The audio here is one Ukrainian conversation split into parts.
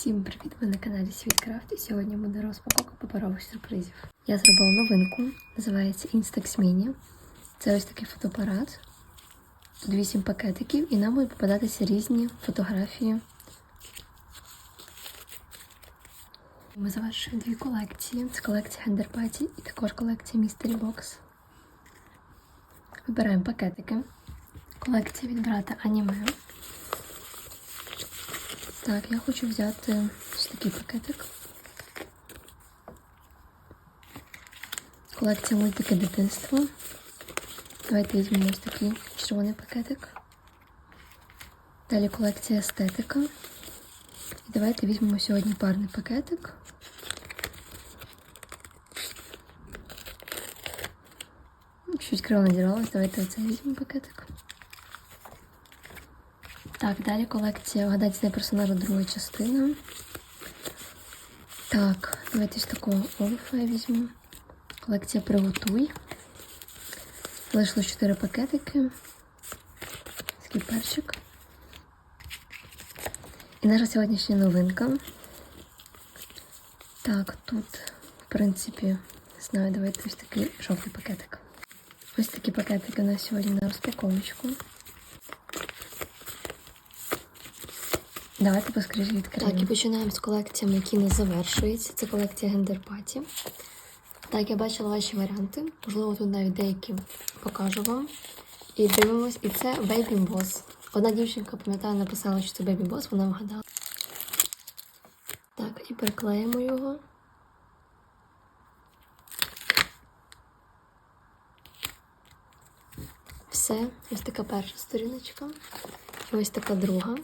Всім привіт! Ви на каналі Світкрафт і сьогодні буде розпаковка паперових сюрпризів. Я зробила новинку, називається Instax Mini. Це ось такий фотоапарат. Тут 8 пакетиків і нам будуть попадатися різні фотографії. Ми завершуємо дві колекції. Це колекція Hender Party і також колекція Mystery Box. Вибираємо пакетики. Колекція від брата аніме. Так, я хочу взяти ось такий пакетик. Колекція мультики дитинства. Давайте візьмемо ось такий червоний пакетик. Далі колекція естетика. І давайте візьмемо сьогодні парний пакетик. Чуть криво надірвалась, давайте оцей візьмемо пакетик. Так, далі колекція Вгадайте для персонажа друга частина. Так, давайте з такого олифа я візьму. Колекція Приготуй. Залишилось 4 пакетики. Такий перчик. І наша сьогоднішня новинка. Так, тут, в принципі, знаю, давайте ось такий жовтий пакетик. Ось такі пакетики на сьогодні на розпаковочку. Давайте поскоріше відкриємо. Так, і починаємо з колекціями, які не завершуються. Це колекція Party. Так, я бачила ваші варіанти. Можливо, тут навіть деякі покажу вам. І дивимось, і це Baby Boss. Одна дівчинка, пам'ятаю, написала, що це Baby Boss, вона вгадала. Так, і приклеїмо його. Все, ось така перша сторіночка. І ось така друга.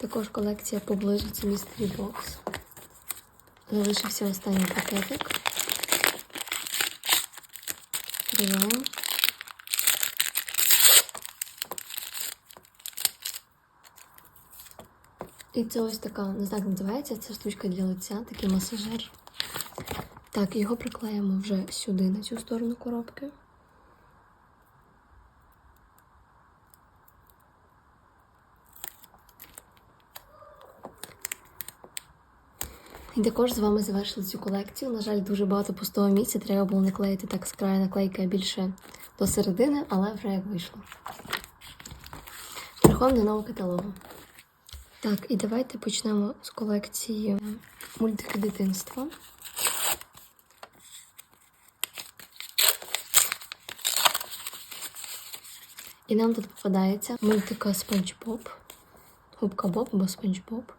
Також колекція це Mystery Box. Залишився останній пакетик. Беремо. І це ось така, не знаю, як називається, це штучка для лиця, такий масажер. Так, його приклеїмо вже сюди, на цю сторону коробки. Також з вами завершили цю колекцію. На жаль, дуже багато пустого місця. Треба було наклеїти так з краю наклейки більше до середини, але вже як вийшло. Переходимо до нового каталогу. Так, і давайте почнемо з колекції мультики дитинства. І нам тут попадається мультика Спанч Боб. Губка Боб або Спанч Боб.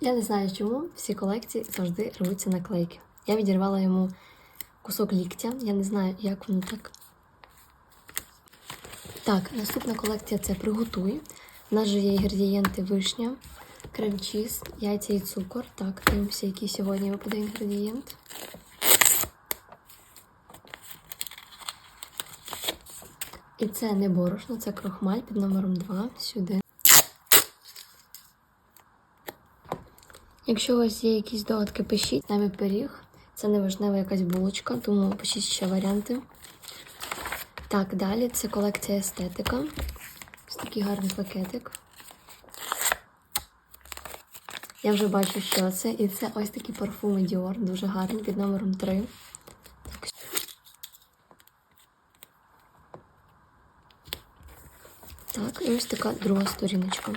Я не знаю, чому всі колекції завжди рвуться наклейки. Я відірвала йому кусок ліктя. Я не знаю, як воно так. Так, наступна колекція це приготуй. У нас же є інгредієнти вишня, крем-чіз, яйця і цукор. Так, дивимося, який сьогодні випаде інгредієнт. І це не борошно, це крохмаль під номером 2 сюди. Якщо у вас є якісь догадки, пишіть нами пиріг. Це не важлива якась булочка, тому пишіть ще варіанти. Так, далі це колекція естетика. Ось такий гарний пакетик. Я вже бачу, що це. І це ось такі парфуми Dior, дуже гарні, під номером 3. Так. так, і ось така друга сторіночка.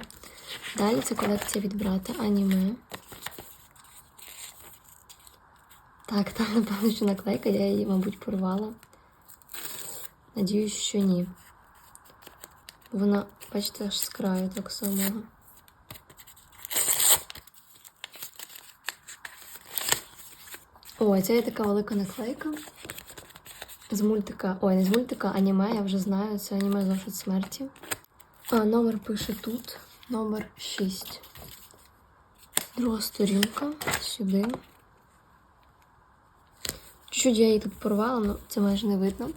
Далі це колекція від брата аніме. Так, там, напевно, що наклейка, я її, мабуть, порвала. Надіюсь, що ні. Вона, бачите, аж з краю так самого. Ой, це є така велика наклейка. З мультика. Ой, не з мультика, аніме, я вже знаю, це аніме зошит смерті. А, номер пише тут. Номер 6. Друга сторінка. Сюди. Чуть-чуть я її тут порвала, але це майже не видно.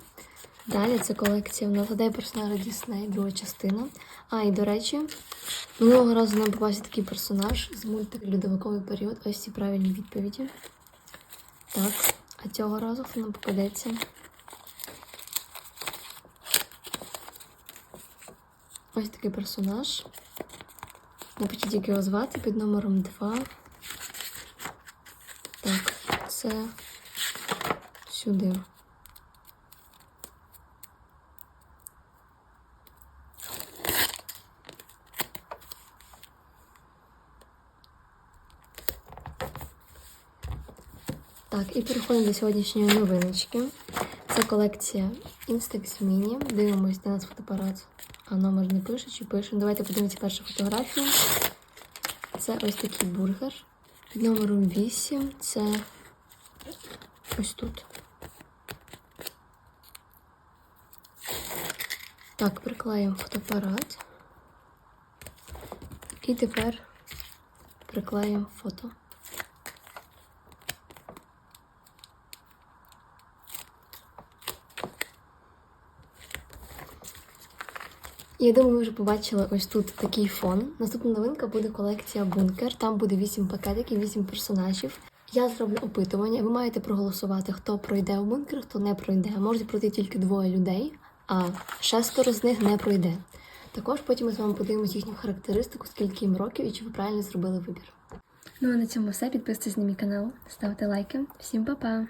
Далі це колекція в нас «Гадай персонажа Дісней, друга частина. А, і до речі, минулого разу нам попався такий персонаж з мультику Льодовиковий період. Ось ці правильні відповіді. Так, а цього разу нам попадеться. Ось такий персонаж. Напишіть, як його звати під номером 2. Так, це сюди. Так, і переходимо до сьогоднішньої новиночки. Це колекція Instax Mini. Дивимось, де нас фотоапарат. А номер не пише чи пише. Давайте подивимося першу фотографію. Це ось такий бургер. Під номером 8 це ось тут. Так, приклеїмо фотоапарат. І тепер приклеїмо фото. Я думаю, ви вже побачили ось тут такий фон. Наступна новинка буде колекція бункер. Там буде 8 пакетиків, 8 персонажів. Я зроблю опитування. Ви маєте проголосувати, хто пройде в бункер, хто не пройде. Можуть пройти тільки двоє людей, а шестеро з них не пройде. Також потім ми з вами подивимося їхню характеристику, скільки їм років і чи ви правильно зробили вибір. Ну а на цьому все. Підписуйтесь на мій канал, ставте лайки. Всім па-па!